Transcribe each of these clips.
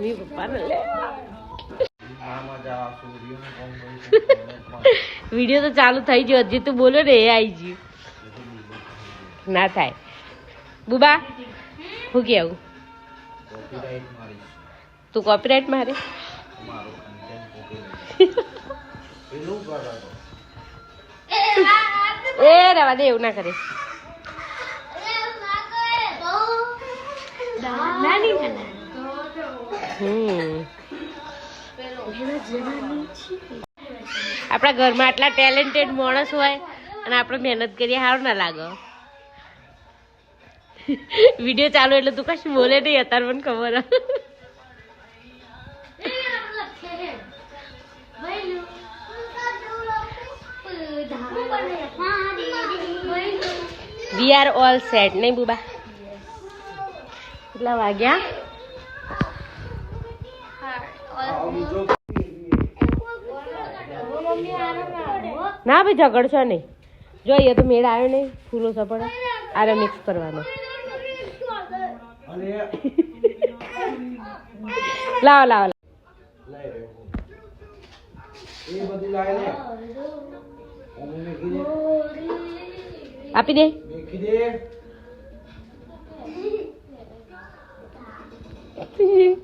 Mummy પપ્પાને લે. Video તો ચાલુ થઈ ગયો. હજી તું બોલો ને, એ આવી ગયું. ના થાય. બુબા, હું કેવું તું કોપીરાઇટ મારે? એ રવા દે, એવું ના કરે. હમ આપણા ઘરમાં આટલા ટેલેન્ટેડ માણસ હોય અને આપણે મહેનત કરીએ, સારું ના લાગે. વીડિયો ચાલુ એટલે તું કશું બોલે નહીં, અત્યારે મને ખબર. વી આર ઓલ સેટ નહીં બુબા? કેટલા વાગ્યા? ના ભાઈ ઝઘડશો નહીં. જો અહીંયા તો મેળ આવ્યો નહીં ફૂલો સપડે આરે મિક્સ કરવાનો. લાવો લાવો ને મેકી દે. આપી દે.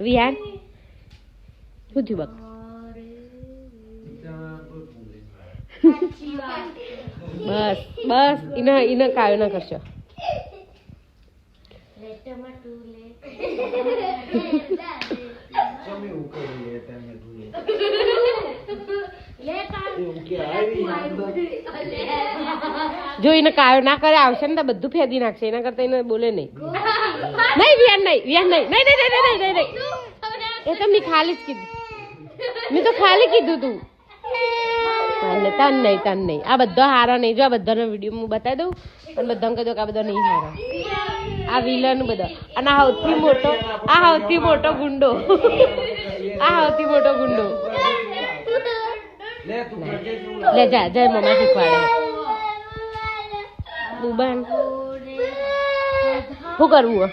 વિહાર? શું થયું બક. બસ બસ ઇના ઇના કાયો ના કરશો. ટમાટું લે તમે ધૂલે એવું કે આવી અંદર જો એને કાયો ના કરે આવશે ને તો બધું ફેદી નાખશે. એના કરતા એને બોલે નહીં. નહીં વિહાર નહીં વિહાર નહીં. નહીં નહીં નહીં નહીં નહીં નહીં. એ તો મેં ખાલી જ કીધું. મેં તો ખાલી કીધું તું. અને તન નહીં તન નહીં. આ બધો હારા નહીં. જો આ બધાનો વીડિયો હું બતાવી દઉં અને બધાને કહી દઉં કે આ બધા નહીં હારા. આ વિલન બધા. અને આ સૌથી મોટો આ સૌથી મોટો ગુંડો. આ સૌથી મોટો ગુંડો. લે જા જય મમ્મા શીખવાડે. બુબાન. શું કરવું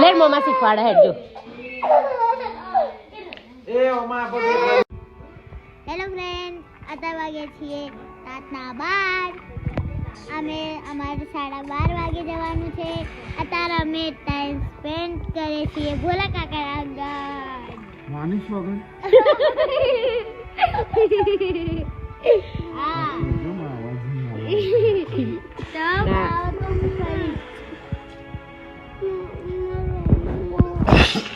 લે મમ્મા શીખવાડે હેડજો. હેલો ફ્રેન્ડ અત્યારે વાગે છીએ. રાતના બાર. અમે અમારે સાડા બાર વાગે જવાનું છે. અત્યારે અમે ટાઈમ સ્પેન્ડ કરીએ છીએ. ભોલા કાકા આગળ માનીશ વગર.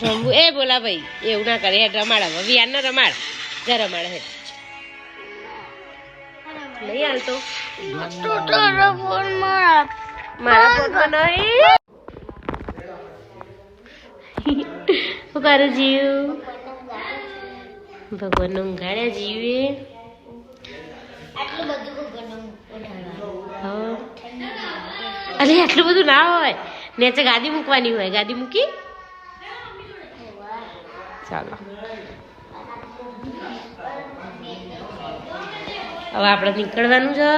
રમવું. એ બોલા ભાઈ એવું ના કરે હેડ રમાડ. હવે વિયાન ના રમાડ. જા રમાડ હે. નહીં હાલતો મારા ફોનમાં નહીં. શું કરું જીવ. ભગવાન ઊંઘાડ્યા જીવે. ભગવાનનું અરે આટલું બધું ના હોય. નેચે ગાદી મૂકવાની હોય. ગાદી મૂકી? ચાલો. હવે આપણે નીકળવાનું છે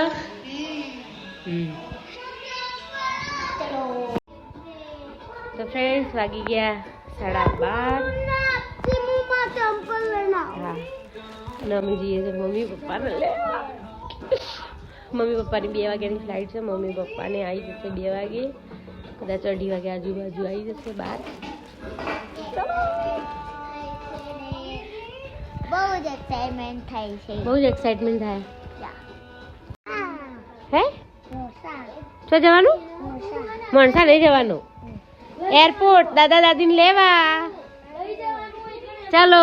તો ફ્રેન્ડ્સ વાગી ગયા સાડા બાર. હા. અને અમે જઈએ છીએ મમ્મી પપ્પાને લે. મમ્મી પપ્પાની બે વાગ્યાની ફ્લાઇટ છે. મમ્મી પપ્પાને આવી જશે બે વાગે. કદાચ અઢી વાગે આજુબાજુ આવી જશે બહાર. બહુ જ એક્સાઇટમેન્ટ થાય છે. બહુ જ એક્સાઇટમેન્ટ થાય. હે? શું જવાનું. મણસા નહીં જવાનું. એરપોર્ટ દાદા દાદીને લેવા. ચાલો.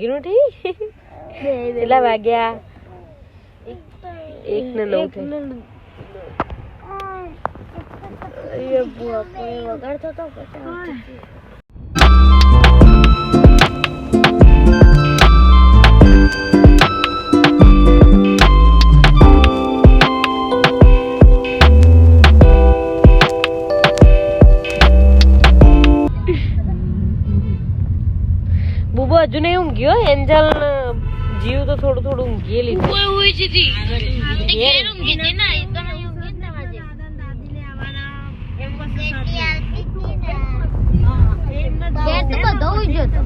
ઊંઘી નથી કેટલા વાગ્યા? એક ને નવ. થઈ વગાડતો તો બુબો હજુ નહીં ઊંઘ્યો? એન્જલ ને જીવ તો થોડું થોડું ઊંઘી લીધું. ઘેર ઘેર તો બધો ઉઈ જતો.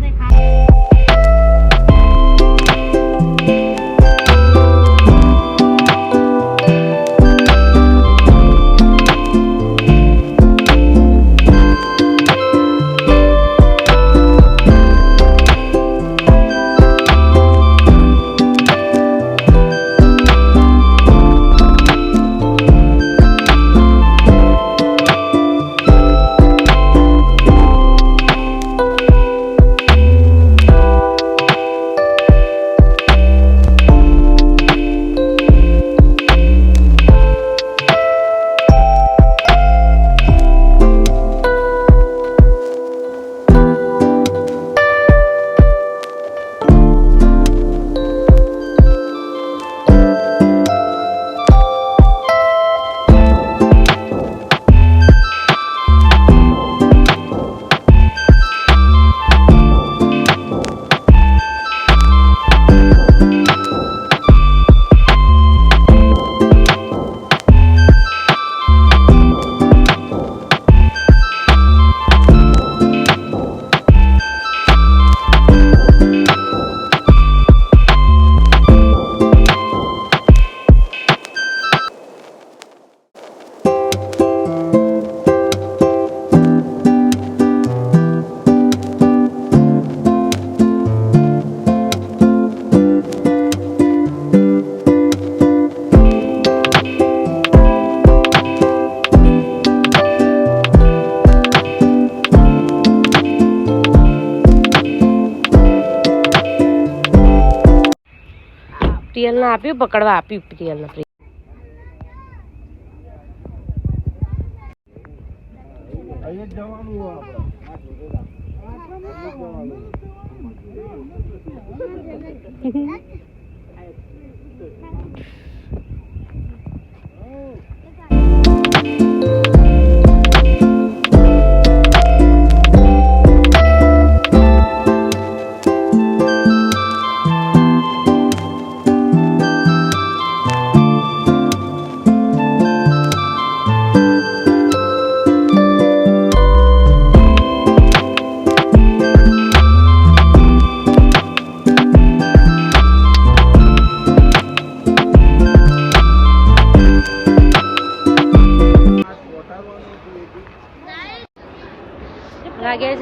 પ્રિયલ ને આપ્યું પકડવા આપ્યું પ્રિયલ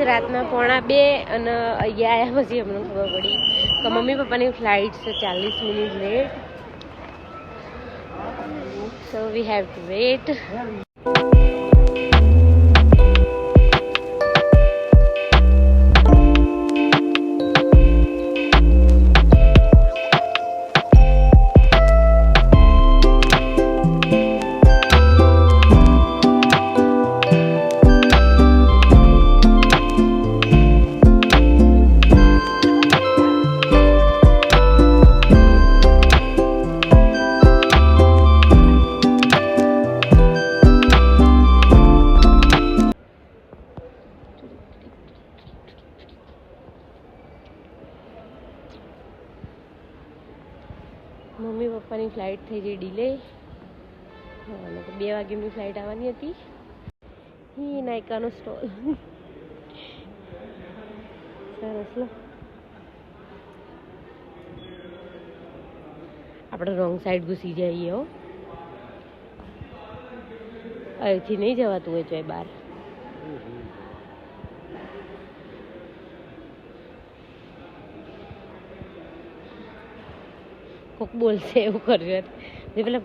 રાતના પોણા બે અને અહીંયા આવ્યા પછી અમને ખબર પડી કે મમ્મી પપ્પાની ફ્લાઇટ છે ચાલીસ minute late so we have to wait mummy પપ્પાની ફ્લાઇટ થઈ ગઈ ડીલે તો બે વાગ્યાની ફ્લાઇટ આવવાની હતી. હી નાયકાનો સ્ટોલ સરસ, લો. આપણે રોંગ સાઈડ ઘૂસી જઈએ, હો. અહીંથી નહીં જવાતું હોય ચોય બહાર કોક બોલશે એવું કરજો. જે પેલા